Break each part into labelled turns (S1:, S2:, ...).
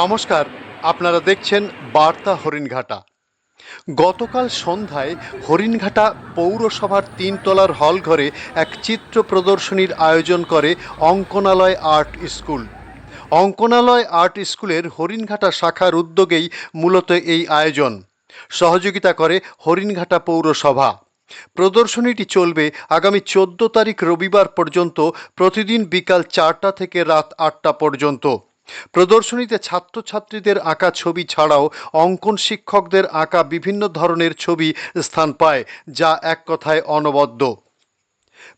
S1: নমস্কার, আপনারা দেখছেন বার্তা হরিণঘাটা। গতকাল সন্ধ্যায় হরিণঘাটা পৌরসভার তিনতলার হলঘরে এক চিত্র প্রদর্শনীর আয়োজন করে Ankanalay art school. Ankanalay art স্কুলের হরিণঘাটা শাখার উদ্যোগেই মূলত এই আয়োজন। সহযোগিতা করে হরিণঘাটা পৌরসভা। প্রদর্শনীটি চলবে আগামী চোদ্দ তারিখ রবিবার পর্যন্ত, প্রতিদিন বিকাল চারটা থেকে রাত আটটা পর্যন্ত। প্রদর্শনীতে ছাত্রছাত্রীদের আঁকা ছবি ছাড়াও অঙ্কন শিক্ষকদের আঁকা বিভিন্ন ধরনের ছবি স্থান পায়, যা এক কথায় অনবদ্য।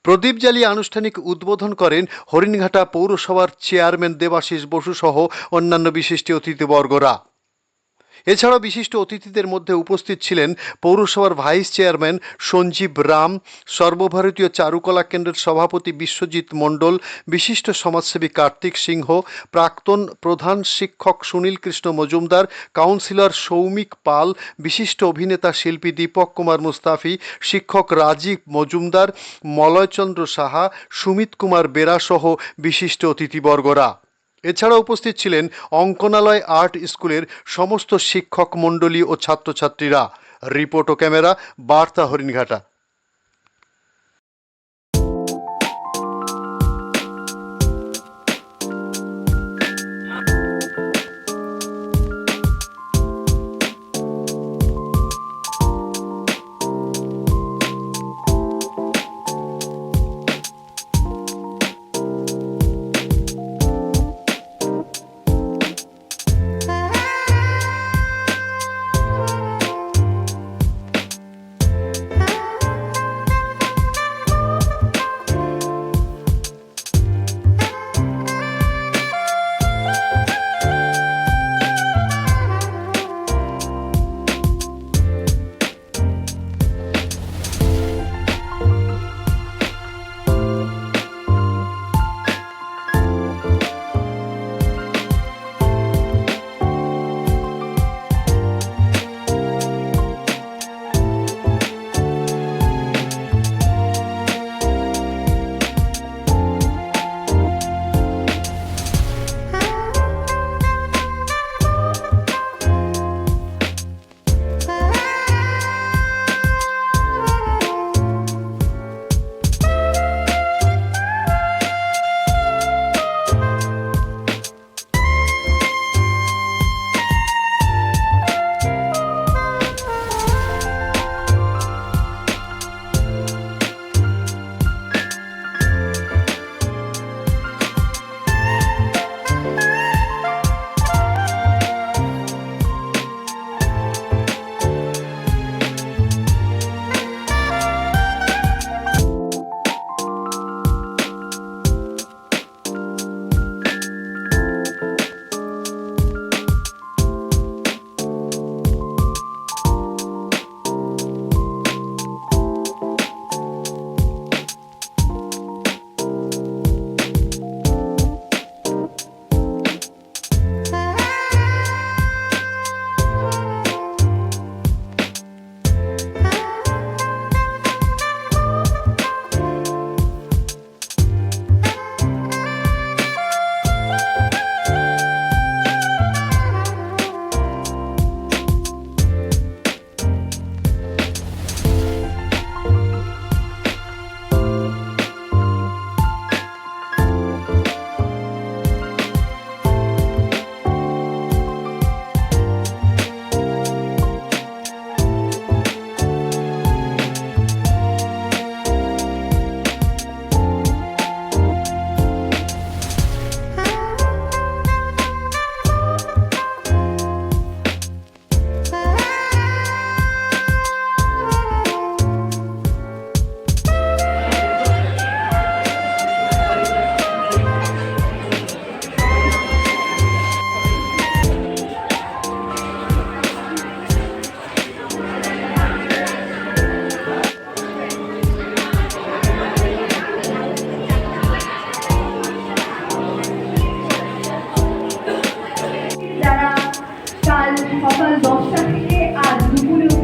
S1: প্রদীপ জ্বালিয়ে আনুষ্ঠানিক উদ্বোধন করেন হরিণঘাটা পৌরসভার চেয়ারম্যান দেবাশিস বসু সহ অন্যান্য বিশিষ্ট অতিথিবর্গরা। এছাড়াও বিশিষ্ট অতিথিদের মধ্যে উপস্থিত ছিলেন পৌরসভার ভাইস চেয়ারম্যান সঞ্জীব রাম, সর্বভারতীয় চারুকলা কেন্দ্রের সভাপতি বিশ্বজিৎ মণ্ডল, বিশিষ্ট সমাজসেবী কার্তিক সিংহ, প্রাক্তন প্রধান শিক্ষক সুনীল কৃষ্ণ মজুমদার, কাউন্সিলর সৌমিক পাল, বিশিষ্ট অভিনেতা শিল্পী দীপক কুমার মুস্তাফি, শিক্ষক রাজীব মজুমদার, মলয়চন্দ্র সাহা, সুমিত কুমার বেরা সহ বিশিষ্ট অতিথিবর্গরা। এছাড়া উপস্থিত ছিলেন অঙ্কনালয় আর্ট স্কুলের সমস্ত শিক্ষক মণ্ডলী ও ছাত্রছাত্রীরা। রিপোর্ট ও ক্যামেরা বার্তা হরিণঘাটা।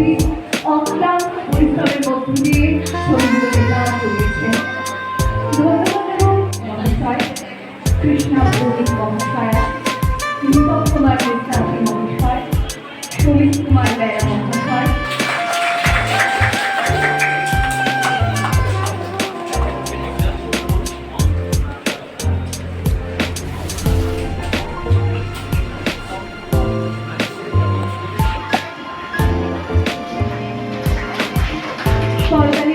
S2: Thank you. 어, 걸으세요.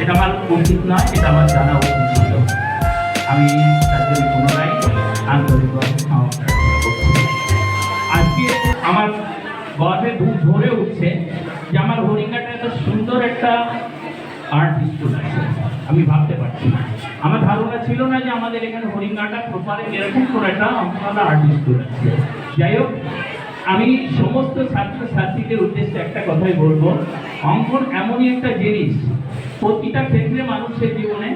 S2: এটা আমার উচিত নয়, এটা আমার জানা আমি তার জন্য পুনরায় আন্তরিকভাবে আমার গর্বে বুক ভরে উঠছে যে আমার হরিঙ্গাটা এত সুন্দর একটা আর্ট আমি ভাবতে ছিল না যে আমাদের এখানে হরিঙ্গাটা প্রপারে এরকম করে একটা অঙ্কনা আর্ট স্কুল যাই হোক, আমি সমস্ত ছাত্র ছাত্রীদের উদ্দেশ্যে একটা কথাই বলব। অঙ্কন এমনই একটা জিনিস, প্রতিটা ক্ষেত্রে মানুষের জীবনে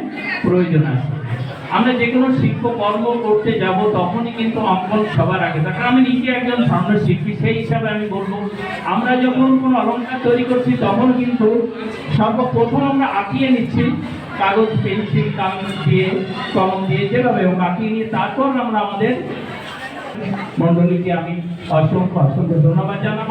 S2: প্রয়োজন আছে। আমরা যে কোনো শিল্পকর্ম করতে যাব, তখনই কিন্তু অঙ্কন সবার আগে তার আমি নিজে একজন স্বর্ণ শিল্পী, সেই হিসাবে আমি বলব, আমরা যখন কোনো অলঙ্কার তৈরি করছি, তখন কিন্তু সর্বপ্রথম আমরা আঁকিয়ে নিচ্ছি কাগজ, পেন্সিল, কাগজ দিয়ে কলম দিয়ে যেভাবে আঁকিয়ে নিয়ে তারপর আমরা আমাদের মন্ডলীকে আমি অসংখ্য অসংখ্য ধন্যবাদ জানাব।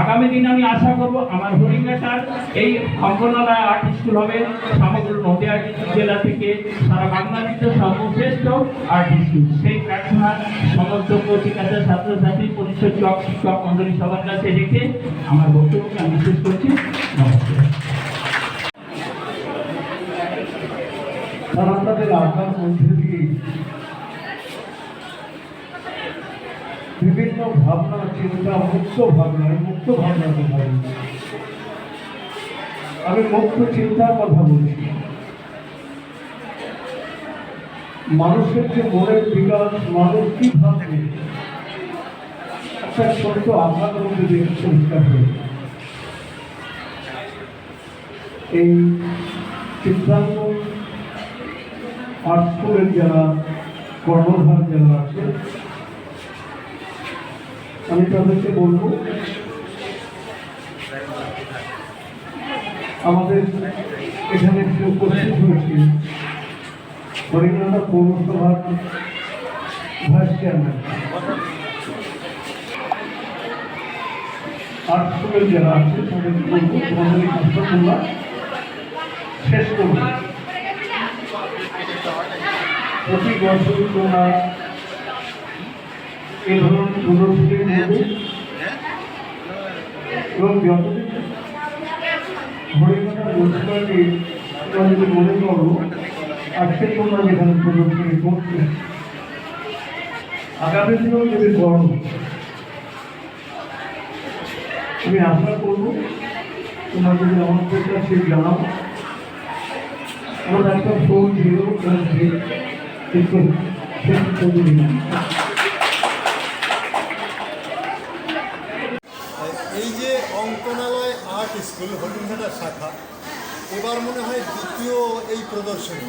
S2: আগামী দিনে আমি আশা করব আমার হরিঙ্গাটার এই অঙ্গনালয় আর্ট স্কুল হবে। সমগ্র নদিয়া জেলা থেকে সারা বাংলাদেশের সর্বশ্রেষ্ঠ আর্ট স্কুল সেই প্রার্থনা সমস্ত কচিকাতা ছাত্রছাত্রী, পরিষদ শিক্ষক মন্ডলী সবার কাছে রেখে আমার বক্তব্যকে আমি শেষ করছি। নমস্কার।
S3: তারা তাদের মধ্যে দিয়ে বিভিন্ন ভাবনা, চিন্তা, মুক্ত ভাবনা মুক্ত ভাবনার কথা আমি মুক্ত চিন্তার কথা বলছি। মানুষের যে মনের বিকাশ, মানুষ কি ভাববে? একটা ছোট্ট আঘাত মধ্যে দিয়ে হয়ে এই চিত্রাঙ্কন স্কুলের যারা কর্ণধার যারা আছে, আমি তাদেরকে বলব, আমাদের এখানে যে উপস্থিত হয়েছে হরিণাটা পৌরসভার ভাইস চেয়ারম্যান। স্কুলের যারা আছে তোমাদের শেষ করব। প্রতি বছর তোমরা এই ধরনের প্রদর্শনী করবে এবং যতদিন তোমরা যদি মনে করো আজকে তোমরা যেখানে প্রদর্শনী করছ আগামী দিনেও যদি করো আমি আশা করব তোমরা যদি আমাদের কাছে জানাও আমরা একটা ফোন জিরো
S1: এই যে অঙ্কনালয় আর্ট স্কুল হরিণঘাটা শাখা এবার মনে হয় দ্বিতীয় এই প্রদর্শনী।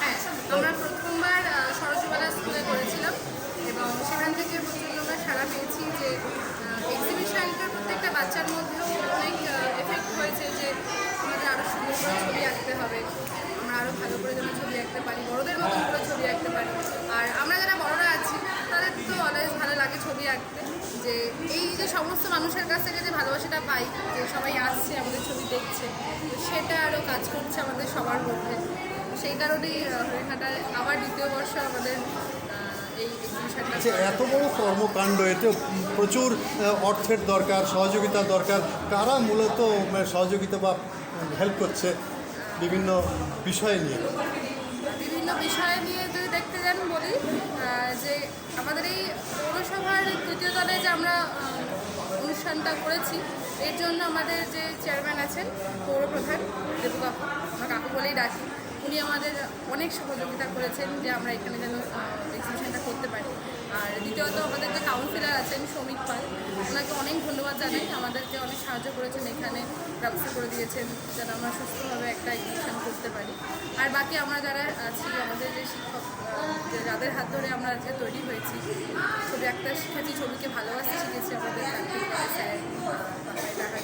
S4: হ্যাঁ আমরা প্রথমবার সরস্বতী স্কুলে করেছিলাম এবং সেখান থেকে প্রচণ্ড আমরা সাড়া পেয়েছি যে এক্সিবিশনটা প্রত্যেকটা বাচ্চার মধ্যেও অনেক এফেক্ট হয়েছে যে আমাদের আরও সুন্দর করে ছবি আঁকতে হবে। আরও ভালো করে যেন ছবি আঁকতে পারি বড়দের মতন করে ছবি আঁকতে পারি। আর আমরা যারা বড়রা আছি তাদের তো অলওয়েজ ভালো লাগে ছবি আঁকতে। যে এই যে সমস্ত মানুষের কাছ থেকে যে ভালোবাসাটা পাই যে সবাই আসছে আমাদের ছবি দেখছে সেটা আরও কাজ করছে আমাদের সবার মধ্যে। সেই কারণেই আহ, হরিণঘাটায় আবার দ্বিতীয় বর্ষ আমাদের
S1: আচ্ছা এত বড় কর্মকাণ্ড এতে প্রচুর অর্থের দরকার সহযোগিতার দরকার। কারা মূলত সহযোগিতা বা হেল্প করছে? বিভিন্ন বিষয় নিয়ে।
S4: বিভিন্ন বিষয় নিয়ে যদি দেখতে যান বলি যে আমাদের এই পৌরসভার তৃতীয় দলে যে আমরা অনুষ্ঠানটা করেছি, এর জন্য আমাদের যে চেয়ারম্যান আছেন পৌরপ্রধান দেবু আমরা কাকু বলেই ডাকি। উনি আমাদের অনেক সহযোগিতা করেছেন যে আমরা এখানে যেন এক্সিবিশনটা করতে পারি। আর দ্বিতীয়ত আমাদের যে কাউন্সিলর আছেন শ্রমিক পাল, ওনাকে অনেক ধন্যবাদ জানাই। আমাদেরকে অনেক সাহায্য করেছেন, এখানে ব্যবস্থা করে দিয়েছেন যেন আমরা সুস্থভাবে একটা এক্সিবিশন করতে পারি। আর বাকি আমরা যারা আছি, আমাদের যে শিক্ষক যাদের হাত ধরে আমরা আজকে তৈরি হয়েছি, ছবি একটা শিখেছি, ছবিকে ভালোবাসতে শিখেছি আমাদের টাকা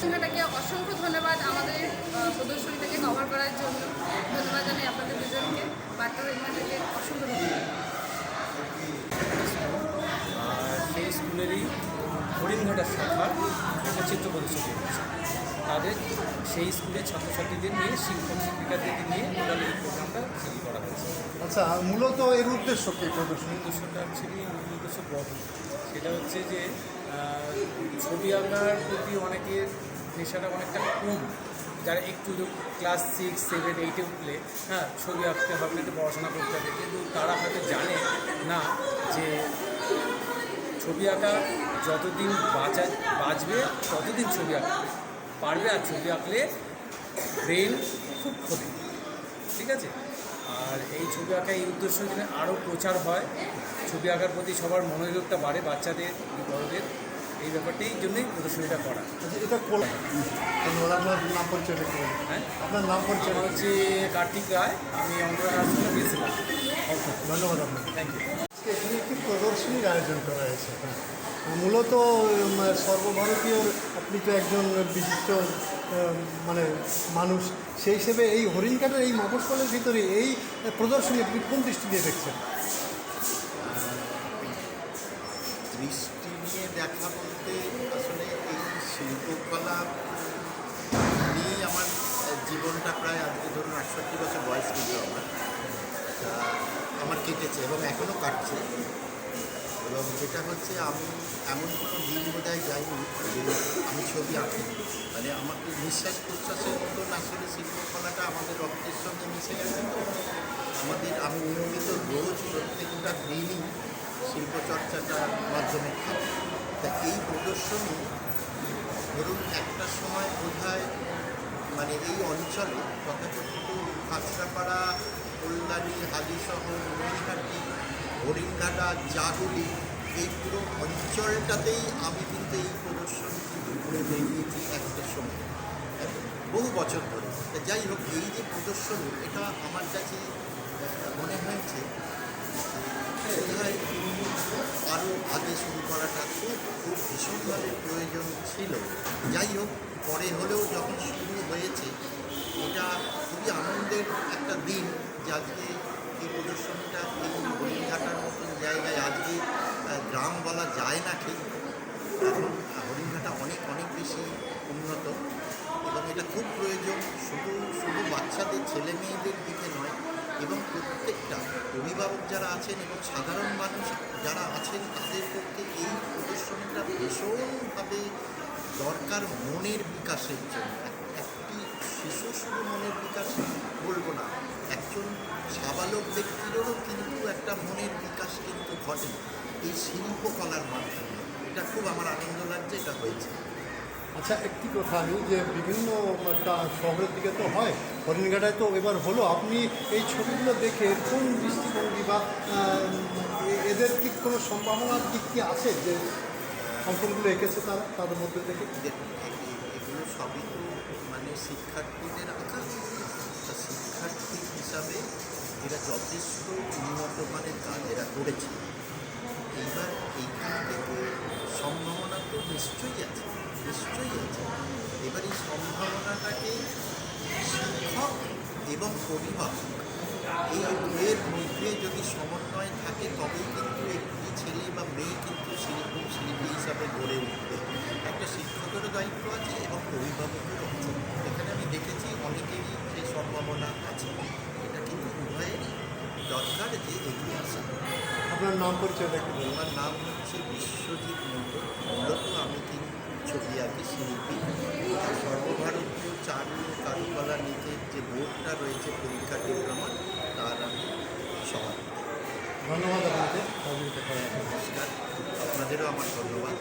S4: সিনেমাটাকে অসংখ্য ধন্যবাদ আমাদের প্রদর্শনীটাকে কভার করার জন্য। ধন্যবাদ জানাই আপনাদের দুজনকে। বার্তা রেন্নাটাকে অসংখ্য ধন্যবাদ।
S5: আর সেই স্কুলেরই হরিণঘাটা শাখা একটা চিত্র প্রদর্শনী হয়েছে। তাদের সেই স্কুলের ছাত্রছাত্রীদের নিয়ে শিক্ষক শিক্ষিকাদের নিয়ে টোটাল এই প্রোগ্রামটা শুরু করা হয়েছে।
S1: আচ্ছা মূলত এর উদ্দেশ্য কি প্রদর্শনী?
S5: উদ্দেশ্যটা অ্যাকচুয়ালি মূল উদ্দেশ্য বড়। সেটা হচ্ছে যে ছবি আঁকার প্রতি অনেকের নেশাটা অনেকটা কম। যারা একটু ক্লাস সিক্স সেভেন এইটে উঠলে হ্যাঁ ছবি আঁকতে হবে, একটু পড়াশোনা করতে হবে, কিন্তু তারা হয়তো জানে না যে ছবি আঁকা যতদিন বাঁচা, বাঁচবে, ততদিন ছবি আঁকবে পারবে আর ছবি আঁকলে ব্রেন খুব ক্ষতি। ঠিক আছে? আর এই ছবি আঁকা এই উদ্দেশ্য জন্য আরও প্রচার হয়। ছবি আঁকার প্রতি সবার মনোযোগটা বাড়ে বাচ্চাদের, বড়দের। এই ব্যাপারটাই জন্যই প্রদর্শনীটা করা।
S1: আচ্ছা এটা ধন্যবাদ আপনার নাম পরিচয়
S5: হ্যাঁ?
S1: আপনার নাম পরিচয়
S5: হচ্ছে কার্তিক রায় আমি নার্সিংহোমে প্রিন্সিপাল
S1: ধন্যবাদ আপনাকে।
S5: থ্যাংক ইউ
S1: আজকে এখানে একটি প্রদর্শনীর আয়োজন করা হয়েছে। হ্যাঁ। মূলত সর্বভারতীয় আপনি তো একজন বিশিষ্ট মানে মানুষ সেই হিসেবে এই হরিণঘাটের এই মফস্বলের ভিতরে এই প্রদর্শনী আপনি কোন দৃষ্টি দিয়ে দেখছেন
S6: দৃষ্টি প্রায় আজকে ধরুন আটষট্টি বছর বয়স কিন্তু আমার। আমার কেটেছে এবং এখনও কাটছে। এবং যেটা হচ্ছে আমি এমন কোনো দিন বোধহয় যাইনি যে আমি ছবি আঁকি। মানে আমাকে নিঃশ্বাস প্রশ্বাসের মতন আসলে শিল্পকলাটা আমাদের রক্তের সঙ্গে মিশে গেছে তো। আমাদের, আমি নিয়মিত রোজ প্রত্যেকটা দিনই শিল্পচর্চাটার মাধ্যমে তা এই প্রদর্শনী ধরুন একটা সময় বোধহয় মানে এই অঞ্চলে তথাকথিত খাঁচরাপাড়া কল্যাণী হালিশহর মহিঘাটি হরিণঘাটা, জাগুলি, এই পুরো অঞ্চলটাতেই আমি কিন্তু এই প্রদর্শনী কিন্তু ঘুরে বেরিয়েছি একটা সময়। বহু বছর ধরে। যাই হোক, এই যে প্রদর্শনী, এটা আমার কাছে মনে হয়েছে আরও আগে শুরু করাটা খুব খুব ভীষণভাবে প্রয়োজন ছিল। যাই হোক পরে হলেও যখন শুরু হয়েছে, এটা খুবই আনন্দের একটা দিন যে আজকে এই প্রদর্শনীটা এই হরিণঘাটার মতন জায়গায় আজকে গ্রাম বলা যায় না ঠিক। এখন হরিণঘাটা অনেক অনেক বেশি উন্নত এবং এটা খুব প্রয়োজন শুধু শুধু বাচ্চাদের, ছেলে মেয়েদের দিকে নয় এবং প্রত্যেকটা অভিভাবক যারা আছেন এবং সাধারণ মানুষ যারা আছেন, তাদের পক্ষে এই প্রদর্শনীটা ভীষণভাবে দরকার মনের বিকাশের জন্য। একটি শিশু শুধু মনের বিকাশ বলব না, একজন সাবালক ব্যক্তিরও কিন্তু একটা মনের বিকাশ কিন্তু ঘটে এই শিল্পকলার মাধ্যমে। এটা খুব আমার আনন্দ লাগছে, এটা হয়েছে।
S1: আচ্ছা একটি কথা আমি, যে বিভিন্ন শহরের দিকে তো হয়, হরিণঘাটায় তো এবার হলো। আপনি এই ছবিগুলো দেখে কোন দৃষ্টিভঙ্গি বা এদের কি কোনো সম্ভাবনার দিক কি আছে যে অঙ্কনগুলো এঁকেছে তারা, তাদের মধ্যে থেকে?
S6: এগুলো সবই তো মানে শিক্ষার্থীদের আঁকা। তা শিক্ষার্থী হিসাবে এরা যথেষ্ট উন্নত মানের কাজ এরা করেছে। এইবার এইখান থেকে সম্ভাবনা তো নিশ্চয়ই আছে নিশ্চয়ই আছে। এবার এই সম্ভাবনাটাকে শিক্ষক এবং অভিভাবক এই দুয়ের মধ্যে যদি সমন্বয় থাকে, তবেই কিন্তু ছেলে বা মেয়ে কিন্তু শিল্প শিল্পী হিসাবে গড়ে উঠবে। একটা শিক্ষকেরও দায়িত্ব আছে এবং অভিভাবকেরও আছে। এখানে আমি দেখেছি অনেকেরই সেই সম্ভাবনা আছে। এটা কিন্তু উভয়েরই দরকার যে এগিয়ে আসা।
S1: আপনার নাম পরিচয় দেখে বলুন।
S6: আমার নাম হচ্ছে বিশ্বজিৎ মণ্ডল। মূলত আমি কিন্তু ছবি আঁকি শিল্পী। সর্বভারতীয় চারু কারুকলা নিকের যে বোর্ডটা রয়েছে পরীক্ষা ডিপ্লোমা তার আমি সভাপতি
S1: ধন্যবাদ আপনাদের নমস্কার করার
S6: আপনাদেরও আমার ধন্যবাদ।